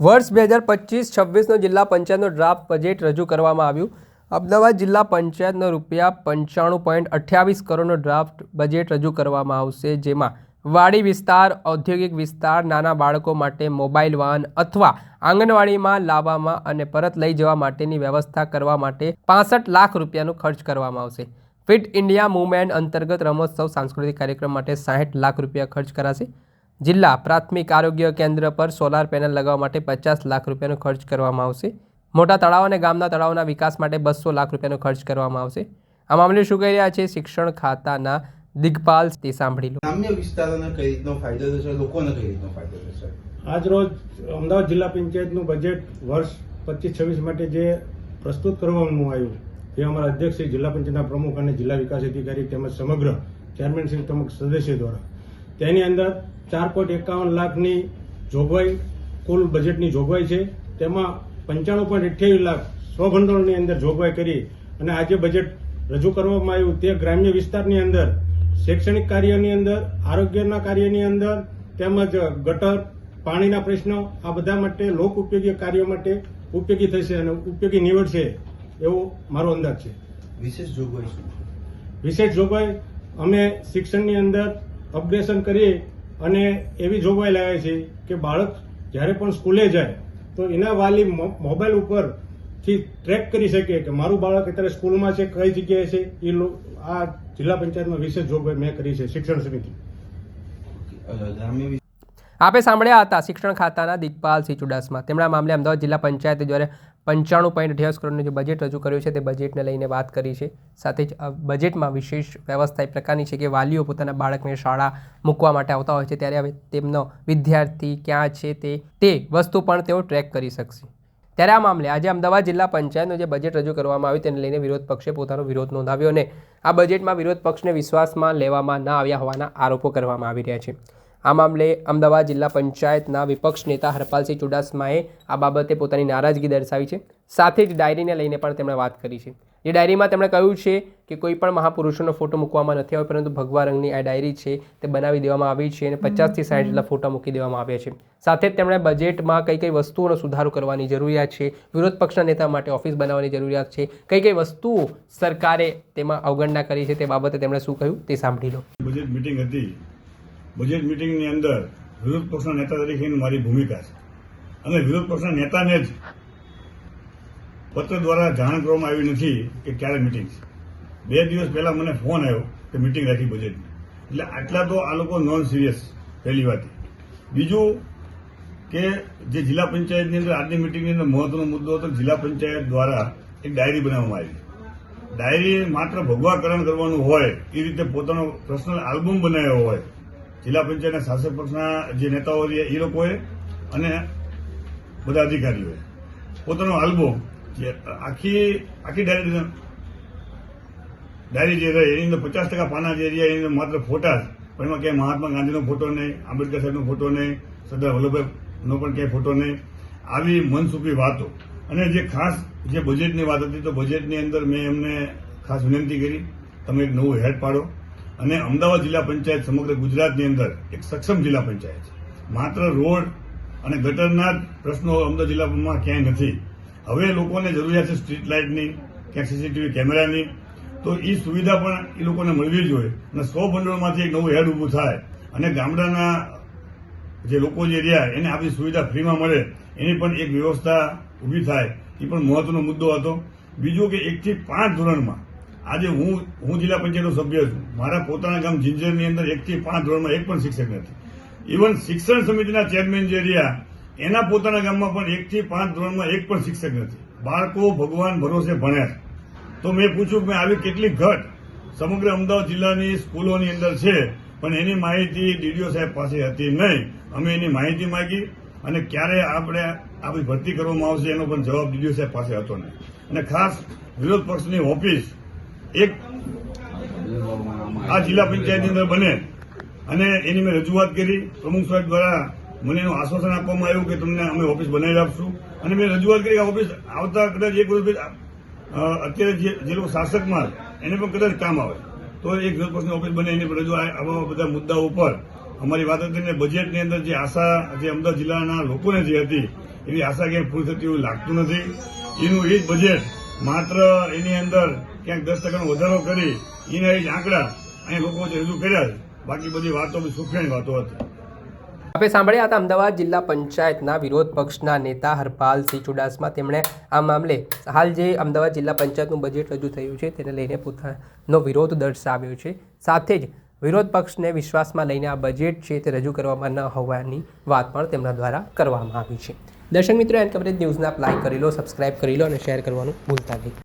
વર્ષ બે હજાર પચીસ છવ્વીસનો જિલ્લા પંચાયતનો ડ્રાફ્ટ બજેટ રજૂ કરવામાં આવ્યું. અમદાવાદ જિલ્લા પંચાયતનો રૂપિયા પંચાણું પોઈન્ટ અઠ્યાવીસ કરોડનો ડ્રાફ્ટ બજેટ રજૂ કરવામાં આવશે, જેમાં વાડી વિસ્તાર, ઔદ્યોગિક વિસ્તાર, નાના બાળકો માટે મોબાઈલ વાહન અથવા આંગણવાડીમાં લાવવામાં અને પરત લઈ જવા માટેની વ્યવસ્થા કરવા માટે પાસઠ લાખ રૂપિયાનો ખર્ચ કરવામાં આવશે. ફિટ ઇન્ડિયા મુવમેન્ટ અંતર્ગત રમોત્સવ સાંસ્કૃતિક કાર્યક્રમ માટે સાહીઠ લાખ રૂપિયા ખર્ચ કરાશે. જિલ્લા પ્રાથમિક આરોગ્ય કેન્દ્ર પર સોલાર પેનલ લગાવવા માટે પચાસ લાખ રૂપિયાનો ખર્ચ કરવામાં આવશે. મોટા તળાવ અને ગામના તળાવના વિકાસ માટે બસો લાખ રૂપિયાનો ખર્ચ કરવામાં આવશે. આ મામલે શું કહી રહ્યા છે શિક્ષણ ખાતાના દિગ્પાલ તે સાંભળી લો. ગ્રામ્ય વિસ્તારોને કઈ રીતનો ફાયદો થશે? લોકોને કઈ રીતનો ફાયદો થશે? આજરોજ અમદાવાદ જિલ્લા પંચાયતનું બજેટ વર્ષ પચીસ છવ્વીસ માટે જે પ્રસ્તુત કરવામાં આવ્યું તે અમારા અધ્યક્ષ શ્રી જિલ્લા પંચાયતના પ્રમુખ અને જિલ્લા વિકાસ અધિકારી તેમજ સમગ્ર ચેરમેન શ્રી તેમજ સદસ્ય દ્વારા તેની અંદર ચાર પોઈન્ટ એકાવન લાખની જોગવાઈ કુલ બજેટની જોગવાઈ છે. તેમાં પંચાણું પોઈન્ટ અઠ્યાવીસ લાખ સ્વભંડોળની અંદર જોગવાઈ કરી અને આજે બજેટ રજૂ કરવામાં આવ્યું તે ગ્રામ્ય વિસ્તારની અંદર શૈક્ષણિક કાર્યની અંદર આરોગ્યના કાર્યની અંદર તેમજ ગટર પાણીના પ્રશ્નો આ બધા માટે લોક ઉપયોગી કાર્યો માટે ઉપયોગી થશે અને ઉપયોગી નીવડશે એવો મારો અંદાજ છે. વિશેષ જોગવાઈ વિશેષ જોગવાઈ અમે શિક્ષણની અંદર અપગ્રેશન કરી અને એવી જોગવાઈ લાવે છે કે બાળક જ્યારે પણ સ્કૂલે જાય, તો એના વાલી મોબાઈલ ઉપરથી ટ્રેક કરી શકે કે મારું બાળક અત્યારે સ્કૂલમાં છે, કઈ જગ્યાએ છે? એ આ જિલ્લા પંચાયતમાં વિશેષ જોગવાઈ મેં કરી છે શિક્ષણ સમિતિ. આપે સાંભળ્યા હતા શિક્ષણ ખાતાના દિગ્પાલસિંહ ચુડાસમા. તેમના મામલે અમદાવાદ જિલ્લા પંચાયતે જ્યારે પંચાણું પોઈન્ટ અઠ્યાવીસ કરોડનું જે બજેટ રજૂ કર્યું છે, તે બજેટને લઈને વાત કરી છે. સાથે જ બજેટમાં વિશેષ વ્યવસ્થા એ પ્રકારની છે કે વાલીઓ પોતાના બાળકને શાળા મૂકવા માટે આવતા હોય છે, ત્યારે હવે તેમનો વિદ્યાર્થી ક્યાં છે તે તે વસ્તુ પણ તેઓ ટ્રેક કરી શકશે. ત્યારે આ મામલે આજે અમદાવાદ જિલ્લા પંચાયતનું જે બજેટ રજૂ કરવામાં આવ્યું, તેને લઈને વિરોધ પક્ષે પોતાનો વિરોધ નોંધાવ્યો અને આ બજેટમાં વિરોધ પક્ષને વિશ્વાસમાં લેવામાં ન આવ્યા હોવાના આરોપો કરવામાં આવી રહ્યા છે. આ મામલે અમદાવાદ જિલ્લા પંચાયતના વિપક્ષ નેતા હરપાલસિંહ ચુડાસમાએ આ બાબતે પોતાની નારાજગી દર્શાવી છે. સાથે જ ડાયરીને લઈને પણ તેમણે વાત કરી છે. એ ડાયરીમાં તેમણે કહ્યું છે કે કોઈ પણ મહાપુરુષોનો ફોટો મૂકવામાં નથી આવ્યો, પરંતુ ભગવા રંગની આ ડાયરી છે તે બનાવી દેવામાં આવી છે અને પચાસથી સાઠ જેટલા ફોટા મૂકી દેવામાં આવ્યા છે. સાથે જ તેમણે બજેટમાં કઈ કઈ વસ્તુઓનો સુધારો કરવાની જરૂરિયાત છે, વિરોધ પક્ષના નેતા માટે ઓફિસ બનાવવાની જરૂરિયાત છે, કઈ કઈ વસ્તુઓ સરકારે તેમાં અવગણના કરી છે તે બાબતે તેમણે શું કહ્યું તે સાંભળી લો. બજેટ મિટિંગ હતી. બજેટ મિટિંગની અંદર વિરોધ પક્ષના નેતા તરીકેની મારી ભૂમિકા છે. અને વિરોધ પક્ષના નેતાને જ પત્ર દ્વારા જાણ કરવામાં આવી નથી કે ક્યારે મિટિંગ છે. બે દિવસ પહેલા મને ફોન આવ્યો કે મિટિંગ રાખી બજેટની. એટલે આટલા તો આ લોકો નોન સિરિયસ પહેલી વાત બીજું કે જે જિલ્લા પંચાયતની અંદર આજની મિટિંગની અંદર મહત્વનો મુદ્દો હતો, જિલ્લા પંચાયત દ્વારા એક ડાયરી બનાવવામાં આવી. ડાયરી માત્ર ભગવાકરણ કરવાનું હોય, એ રીતે પોતાનો પર્સનલ આલ્બમ બનાવ્યો હોય જિલ્લા પંચાયતના શાસક પક્ષના જે નેતાઓ છે એ લોકોએ અને બધા અધિકારીઓએ પોતાનો આલ્બો જે આખી આખી ડાયરી ડાયરી જે રહી એની અંદર પચાસ ટકા પાના જે રહ્યા એની અંદર માત્ર ફોટા જ. પણ એમાં ક્યાંય મહાત્મા ગાંધીનો ફોટો નહીં, આંબેડકર સાહેબનો ફોટો નહીં, સરદાર વલ્લભભાઈનો પણ ક્યાંય ફોટો નહીં. આવી મનસુખી વાતો. અને જે ખાસ જે બજેટની વાત હતી, તો બજેટની અંદર મેં એમને ખાસ વિનંતી કરી. તમે એક નવું હેડ પાડો. અને અમદાવાદ જિલ્લા પંચાયત સમગ્ર ગુજરાતની અંદર એક સક્ષમ જિલ્લા પંચાયત છે. માત્ર રોડ અને ગટરના જ પ્રશ્નો અમદાવાદ જિલ્લામાં ક્યાંય નથી. હવે લોકોને જરૂરિયાત છે સ્ટ્રીટ લાઇટની ક્યાંક સીસીટીવી કેમેરાની. તો એ સુવિધા પણ એ લોકોને મળવી જોઈએ. અને સો ભંડોળમાંથી એક નવું હેડ ઊભું થાય અને ગામડાના જે લોકો જે રહ્યા, એને આપણી સુવિધા ફ્રીમાં મળે, એની પણ એક વ્યવસ્થા ઊભી થાય. એ પણ મહત્વનો મુદ્દો હતો. બીજું કે એકથી પાંચ ધોરણમાં આજે હું હું જિલ્લા પંચાયતનો સભ્ય છું. મારા પોતાના ગામ જિંજરની અંદર એકથી પાંચ ધોરણમાં એક પણ શિક્ષક નથી. ઇવન શિક્ષણ સમિતિના ચેરમેન જે રહ્યા, એના પોતાના ગામમાં પણ એકથી પાંચ ધોરણમાં એક પણ શિક્ષક નથી. બાળકો ભગવાન ભરોસે ભણ્યા છે. તો મેં પૂછ્યું કે આવી કેટલી ઘટ સમગ્ર અમદાવાદ જિલ્લાની સ્કૂલોની અંદર છે, પણ એની માહિતી ડીડીઓ સાહેબ પાસે હતી નહીં. અમે એની માહિતી માંગી અને ક્યારે આપણે આપણી ભરતી કરવામાં આવશે એનો પણ જવાબ ડીડીઓ સાહેબ પાસે હતો નહીં. અને ખાસ વિરોધ પક્ષની ઓફિસ એક આ જિલ્લા પંચાયતની અંદર બને અને એની મેં રજૂઆત કરી. પ્રમુખ સાહેબ દ્વારા મને એનું આશ્વાસન આપવામાં આવ્યું કે તમને અમે ઓફિસ બનાવી આપશું. અને મેં રજૂઆત કરી આ ઓફિસ આવતા કદાચ એક અ, અત્યારે જે લોકો શાસકમાં એને પણ કદાચ કામ આવે. તો એક વિરોધ ઓફિસ બને એની પર રજૂઆત આવા બધા મુદ્દાઓ ઉપર અમારી વાત હતી ને બજેટની અંદર જે આશા જે અમદાવાદ જિલ્લાના લોકોને જે હતી એવી આશા ક્યાંય પૂરી થતી એવું લાગતું નથી. એનું એ જ બજેટ માત્ર એની અંદર ક્યાંક દસ ટકાનો વધારો કરી એના એ જ આંકડા અહીં લોકો રજૂ કર્યા બાકી બધી વાતો સુખેણી વાતો હતી. આપણે સાંભળ્યા હતા અમદાવાદ જિલ્લા પંચાયતના વિરોધ પક્ષના નેતા હરપાલસિંહ ચુડાસમા. તેમણે આ મામલે હાલ જે અમદાવાદ જિલ્લા પંચાયતનું બજેટ રજૂ થયું છે, તેને લઈને પોતાનો વિરોધ દર્શાવ્યો છે. સાથે જ વિરોધ પક્ષને વિશ્વાસમાં લઈને આ બજેટ છે તે રજૂ કરવામાં ન હોવાની વાત પણ તેમના દ્વારા કરવામાં આવી છે. દર્શક મિત્રો, એન કવરેજ ન્યૂઝને લાઇક કરી લો, સબસ્ક્રાઇબ કરી લો અને શેર કરવાનું ભૂલતા નહીં.